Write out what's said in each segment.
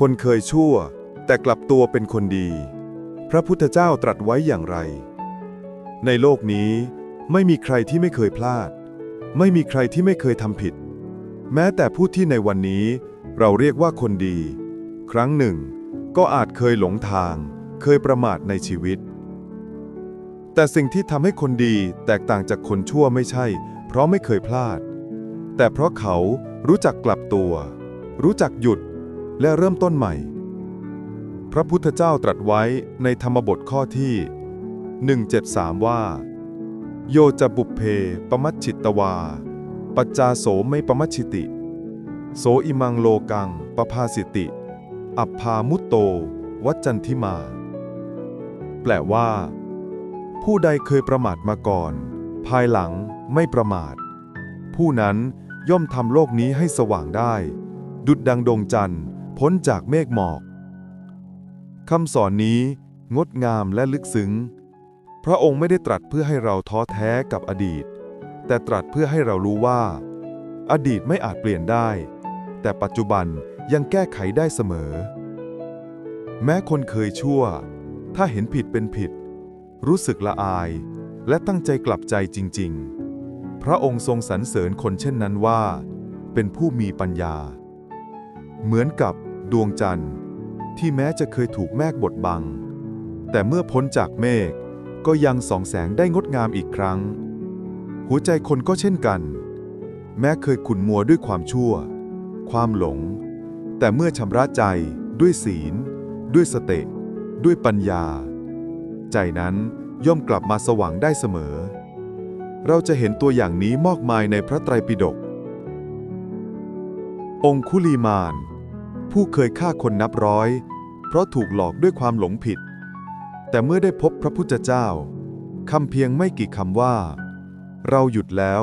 คนเคยชั่ว แต่กลับตัวเป็นคนดี พระพุทธเจ้าตรัสไว้อย่างไร ในโลกนี้ไม่มีใครที่ไม่เคยพลาด ไม่มีใครที่ไม่เคยทำผิด แม้แต่ผู้ที่ในวันนี้เราเรียกว่าคนดี ครั้งหนึ่ง ก็อาจเคยหลงทาง เคยประมาทในชีวิต แต่สิ่งที่ทำให้คนดีแตกต่างจากคนชั่วไม่ใช่ เพราะไม่เคยพลาด แต่เพราะเขารู้จักกลับตัว รู้จักหยุด และเริ่มต้นใหม่ พระพุทธเจ้าตรัสไว้ในธรรมบทข้อที่ 173 ว่า โยจะบุพเพปมัชชิตวา ปัจจาโสไม่ปมัชชิติ โสอิมังโลกังปภาสิติ อัปพามุตโต วัจจันทิมา แปลว่า ผู้ใดเคยประมาทมาก่อน ภายหลังไม่ประมาท ผู้นั้นย่อมทำโลกนี้ให้สว่างได้ ดุดดังดวงจันทร์ พ้นจากเมฆหมอก คำสอนนี้งดงามและลึกซึ้ง พระองค์ไม่ได้ตรัสเพื่อให้เราท้อแท้กับอดีต แต่ตรัสเพื่อให้เรารู้ว่า อดีตไม่อาจเปลี่ยนได้ แต่ปัจจุบันยังแก้ไขได้เสมอ แม้คนเคยชั่ว ถ้าเห็นผิดเป็นผิด รู้สึกละอาย และตั้งใจกลับใจจริง ๆ พระองค์ทรงสรรเสริญคนเช่นนั้นว่า เป็นผู้มีปัญญา เหมือนกับ ดวงจันทร์ ที่แม้จะเคยถูกแมกบดบัง แต่เมื่อพ้นจากเมฆก็ยังส่องแสงได้งดงามอีกครั้ง หัวใจคนก็เช่นกัน แม้เคยขุ่นมัวด้วยความชั่ว ความหลง แต่เมื่อชำระใจด้วยศีล ด้วยสเตะด้วยปัญญา ใจนั้นย่อมกลับมาสว่างได้เสมอ เราจะเห็นตัวอย่างนี้มากมายในพระไตรปิฎกองคุลีมาน ผู้เคยฆ่าคนนับร้อย เพราะถูกหลอกด้วยความหลงผิด แต่เมื่อได้พบพระพุทธเจ้าคำเพียงไม่กี่คำว่า เราหยุดแล้ว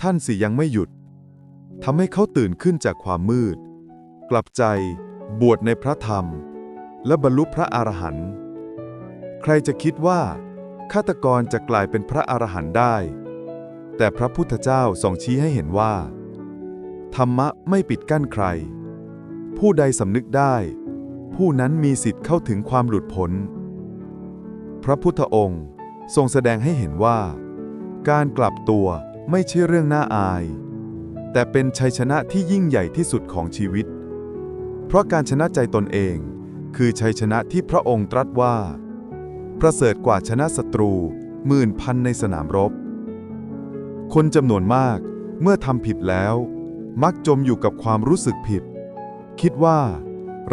ท่านสิยังไม่หยุดทำให้เขาตื่นขึ้นจากความมืด กลับใจบวชในพระธรรม และบรรลุพระอรหันต์ใครจะคิดว่าฆาตกรจะกลายเป็นพระอรหันต์ได้ แต่พระพุทธเจ้าส่องชี้ให้เห็นว่า ธรรมะไม่ปิดกั้นใคร ผู้ใดสำนึกได้ ผู้นั้นมีสิทธิ์เข้าถึงความหลุดพ้น พระพุทธองค์ทรงแสดงให้เห็นว่า การกลับตัวไม่ใช่เรื่องน่าอาย แต่เป็นชัยชนะที่ยิ่งใหญ่ที่สุดของชีวิต เพราะการชนะใจตนเอง คือชัยชนะที่พระองค์ตรัสว่า ประเสริฐกว่าชนะศัตรูหมื่นพันในสนามรบ คนจำนวนมากเมื่อทำผิดแล้ว มักจมอยู่กับความรู้สึกผิด คิดว่า